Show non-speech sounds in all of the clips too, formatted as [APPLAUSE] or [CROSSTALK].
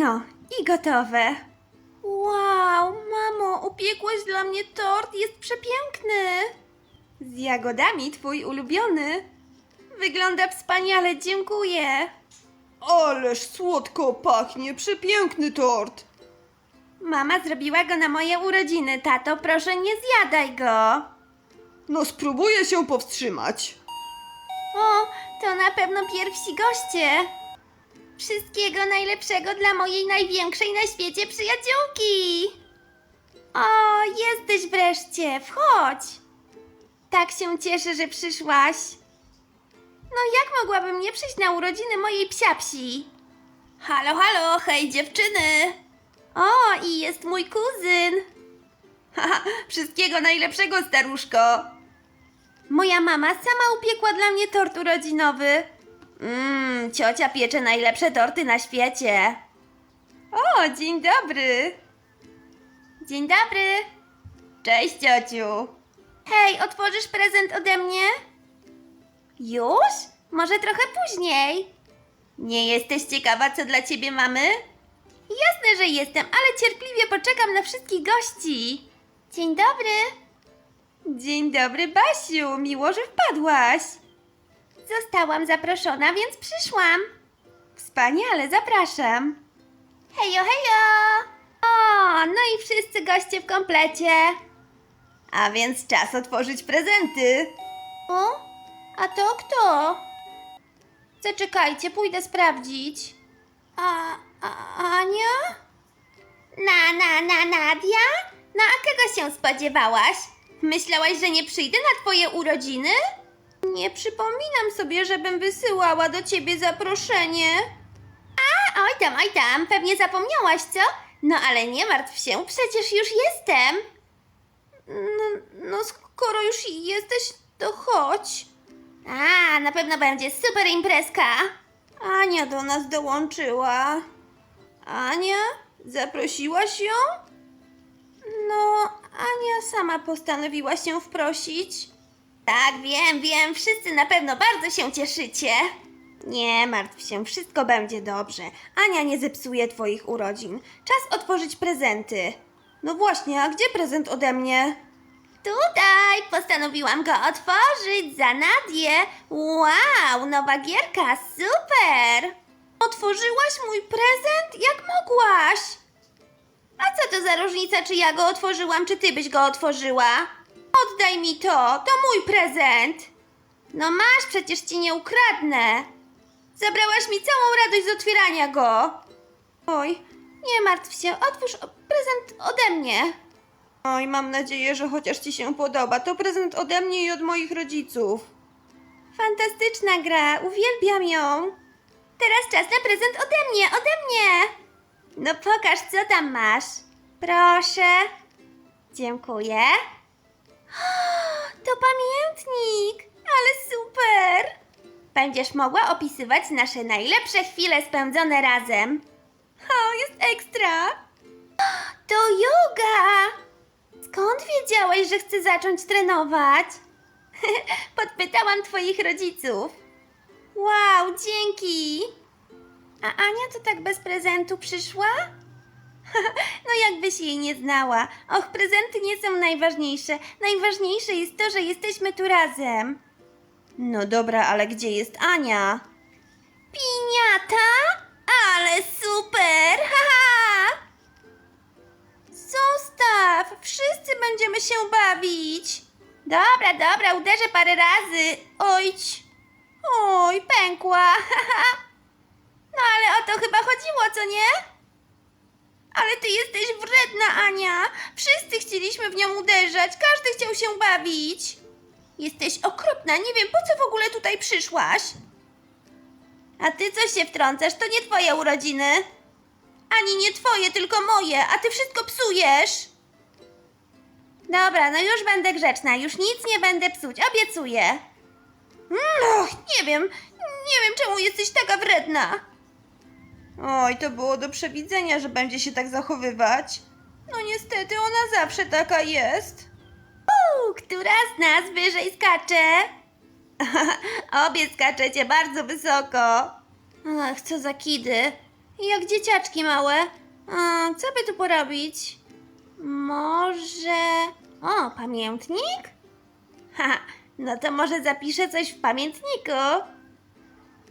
No, i gotowe. Wow, mamo, upiekłaś dla mnie tort, jest przepiękny. Z jagodami, twój ulubiony. Wygląda wspaniale, dziękuję. Ależ słodko pachnie, przepiękny tort. Mama zrobiła go na moje urodziny, tato, proszę nie zjadaj go. No spróbuję się powstrzymać. O, to na pewno pierwsi goście. Wszystkiego najlepszego dla mojej największej na świecie przyjaciółki. O, jesteś wreszcie, wchodź. Tak się cieszę, że przyszłaś. No jak mogłabym nie przyjść na urodziny mojej psiapsi? Halo, halo, hej dziewczyny. O, i jest mój kuzyn. [LAUGHS] Haha, wszystkiego najlepszego, staruszko. Moja mama sama upiekła dla mnie tort urodzinowy. Mmm, ciocia piecze najlepsze torty na świecie. O, dzień dobry. Dzień dobry. Cześć, ciociu. Hej, otworzysz prezent ode mnie? Już? Może trochę później. Nie jesteś ciekawa, co dla ciebie mamy? Jasne, że jestem, ale cierpliwie poczekam na wszystkich gości. Dzień dobry. Dzień dobry, Basiu. Miło, że wpadłaś. Zostałam zaproszona, więc przyszłam. Wspaniale, zapraszam. Hejo, hejo! O, no i wszyscy goście w komplecie. A więc czas otworzyć prezenty. O, a to kto? Zaczekajcie, pójdę sprawdzić. A, a Ania? Na, na, na, Nadia? No a kogo się spodziewałaś? Myślałaś, że nie przyjdę na twoje urodziny? Nie przypominam sobie, żebym wysyłała do ciebie zaproszenie. A, oj tam, oj tam, pewnie zapomniałaś, co? No ale nie martw się, przecież już jestem. No, no skoro już jesteś, to chodź. A, na pewno będzie super imprezka. Ania do nas dołączyła. Ania? Zaprosiłaś ją? No, Ania sama postanowiła się wprosić. Tak, wiem, wiem, wszyscy na pewno bardzo się cieszycie. Nie martw się, wszystko będzie dobrze. Ania nie zepsuje twoich urodzin. Czas otworzyć prezenty. No właśnie, a gdzie prezent ode mnie? Tutaj postanowiłam go otworzyć za Nadię. Wow, nowa gierka, super! Otworzyłaś mój prezent? Jak mogłaś? A co to za różnica, czy ja go otworzyłam, czy ty byś go otworzyła? Oddaj mi to, to mój prezent. No masz, przecież ci nie ukradnę. Zabrałaś mi całą radość z otwierania go. Oj, nie martw się, otwórz prezent ode mnie. Oj, mam nadzieję, że chociaż ci się podoba. To prezent ode mnie i od moich rodziców. Fantastyczna gra, uwielbiam ją. Teraz czas na prezent ode mnie, ode mnie. No pokaż, co tam masz. Proszę. Dziękuję. [GASPS] To pamiętnik, ale super. Będziesz mogła opisywać nasze najlepsze chwile spędzone razem. O, jest ekstra. [GASPS] To yoga. Skąd wiedziałeś, że chcę zacząć trenować? [LAUGHS] Podpytałam twoich rodziców. Wow, dzięki. A Ania to tak bez prezentu przyszła? [LAUGHS] no jakbyś jej nie znała. Och, prezenty nie są najważniejsze. Najważniejsze jest to, że jesteśmy tu razem. No dobra, ale gdzie jest Ania? Piniata? Ale super! [LAUGHS] Haha! Zostaw! Wszyscy będziemy się bawić. Dobra, dobra, uderzę parę razy. Ojć. Oj, pękła. Haha. [LAUGHS] No ale o to chyba chodziło, co nie? Ale ty jesteś wredna, Ania. Wszyscy chcieliśmy w nią uderzać. Każdy chciał się bawić. Jesteś okropna. Nie wiem, po co w ogóle tutaj przyszłaś. A ty co się wtrącasz? To nie twoje urodziny. Ani nie twoje, tylko moje, a ty wszystko psujesz. Dobra, no już będę grzeczna. Już nic nie będę psuć, obiecuję. Och, nie wiem, nie wiem czemu jesteś taka wredna. Oj, to było do przewidzenia, że będzie się tak zachowywać. No niestety, ona zawsze taka jest. Uuu, która z nas wyżej skacze? [LAUGHS] Obie skaczecie bardzo wysoko. Ach, co za kidy. Jak dzieciaczki małe. A, co by tu porobić? Może... O, pamiętnik? [LAUGHS] Haha, no to może zapiszę coś w pamiętniku.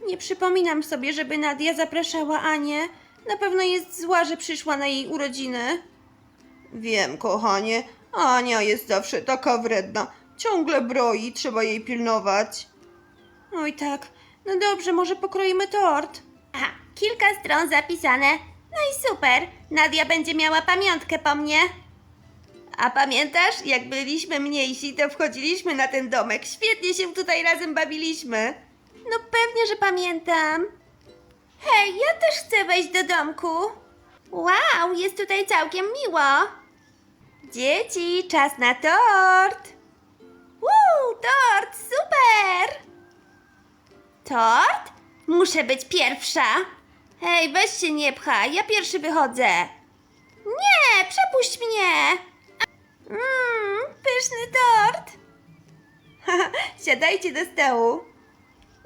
Nie przypominam sobie, żeby Nadia zapraszała Anię. Na pewno jest zła, że przyszła na jej urodziny. Wiem, kochanie, Ania jest zawsze taka wredna. Ciągle broi, trzeba jej pilnować. Oj tak, no dobrze, może pokroimy tort. Aha, kilka stron zapisane. No i super, Nadia będzie miała pamiątkę po mnie. A pamiętasz, jak byliśmy mniejsi, to wchodziliśmy na ten domek. Świetnie się tutaj razem bawiliśmy. No pewnie, że pamiętam. Hej, ja też chcę wejść do domku. Wow, jest tutaj całkiem miło. Dzieci, czas na tort. Woo, tort, super! Tort? Muszę być pierwsza. Hej, weź się nie pchaj, ja pierwszy wychodzę. Nie, przepuść mnie. Mmm, pyszny tort. [LAUGHS] Siadajcie do stołu.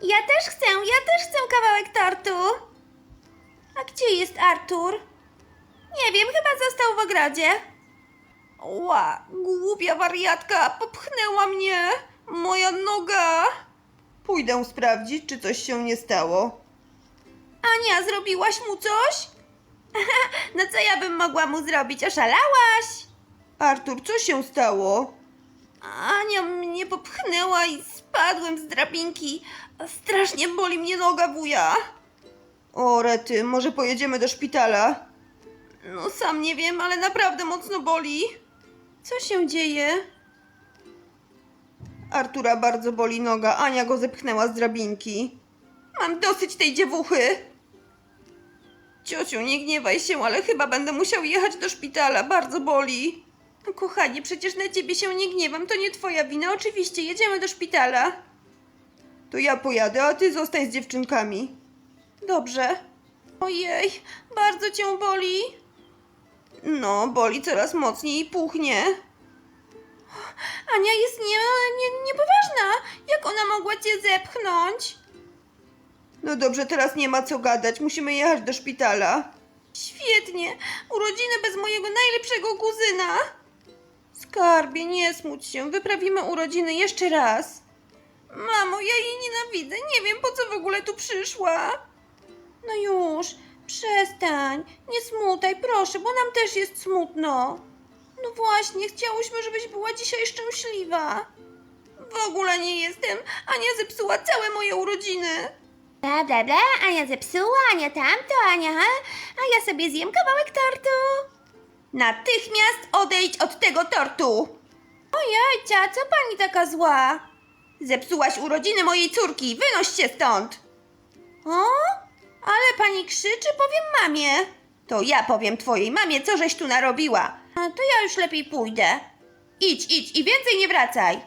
Ja też chcę, ja też chcę kawałek tortu. A gdzie jest Artur? Nie wiem, chyba został w ogrodzie. Ła, głupia wariatka, popchnęła mnie. Moja noga. Pójdę sprawdzić, czy coś się nie stało. Ania, zrobiłaś mu coś? [LAUGHS] no co ja bym mogła mu zrobić? Oszalałaś? Artur, co się stało? Ania mnie popchnęła i spadłem z drabinki. Strasznie boli mnie noga, wuja. O, Rety, może pojedziemy do szpitala? No sam nie wiem, ale naprawdę mocno boli. Co się dzieje? Artura bardzo boli noga, Ania go zepchnęła z drabinki. Mam dosyć tej dziewuchy. Ciociu, nie gniewaj się, ale chyba będę musiał jechać do szpitala. Bardzo boli. No, Kochanie, przecież na ciebie się nie gniewam. To nie twoja wina. Oczywiście, jedziemy do szpitala. To ja pojadę, a ty zostań z dziewczynkami. Dobrze. Ojej, bardzo cię boli. No, boli coraz mocniej i puchnie. Ania jest nie, nie, niepoważna. Jak ona mogła cię zepchnąć? No dobrze, teraz nie ma co gadać, musimy jechać do szpitala. Świetnie. Urodziny bez mojego najlepszego kuzyna. Skarbie, nie smuć się. Wyprawimy urodziny jeszcze raz. Mamo, ja jej nienawidzę. Nie wiem, po co w ogóle tu przyszła. No już, przestań. Nie smutaj, proszę, bo nam też jest smutno. No właśnie, chciałyśmy, żebyś była dzisiaj szczęśliwa. W ogóle nie jestem. Ania zepsuła całe moje urodziny. Bla, bla, bla, Ania zepsuła, Ania tamto, Ania, a ja sobie zjem kawałek tortu. Natychmiast odejdź od tego tortu. Ojejcia, co pani taka zła? Zepsułaś urodziny mojej córki, wynoś się stąd. O, ale pani krzyczy, powiem mamie. To ja powiem twojej mamie, co żeś tu narobiła. To ja już lepiej pójdę. Idź, idź i więcej nie wracaj.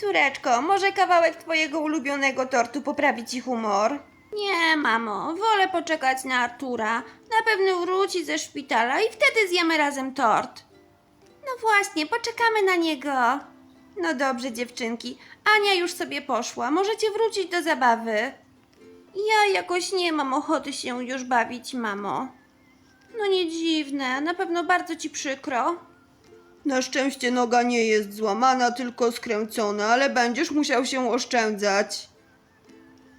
Córeczko, może kawałek twojego ulubionego tortu poprawi ci humor? Nie, mamo, wolę poczekać na Artura. Na pewno wróci ze szpitala i wtedy zjemy razem tort. No właśnie, poczekamy na niego. No dobrze, dziewczynki. Ania już sobie poszła. Możecie wrócić do zabawy. Ja jakoś nie mam ochoty się już bawić, mamo. No nie dziwne, na pewno bardzo ci przykro. Na szczęście noga nie jest złamana, tylko skręcona, ale będziesz musiał się oszczędzać.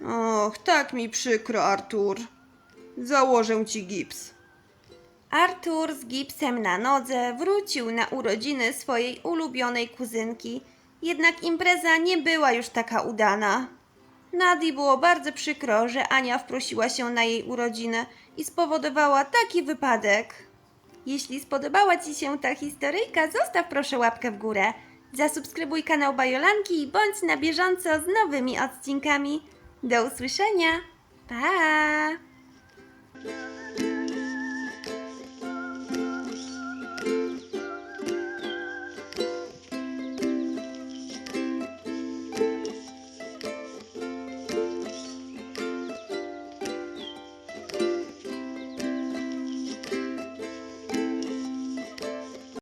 Och, tak mi przykro, Artur. Założę ci gips. Artur z gipsem na nodze wrócił na urodziny swojej ulubionej kuzynki. Jednak impreza nie była już taka udana. Nadii było bardzo przykro, że Ania wprosiła się na jej urodziny i spowodowała taki wypadek. Jeśli spodobała Ci się ta historyjka, zostaw proszę łapkę w górę. Zasubskrybuj kanał Bajolanki i bądź na bieżąco z nowymi odcinkami. Do usłyszenia. Pa! Yeah.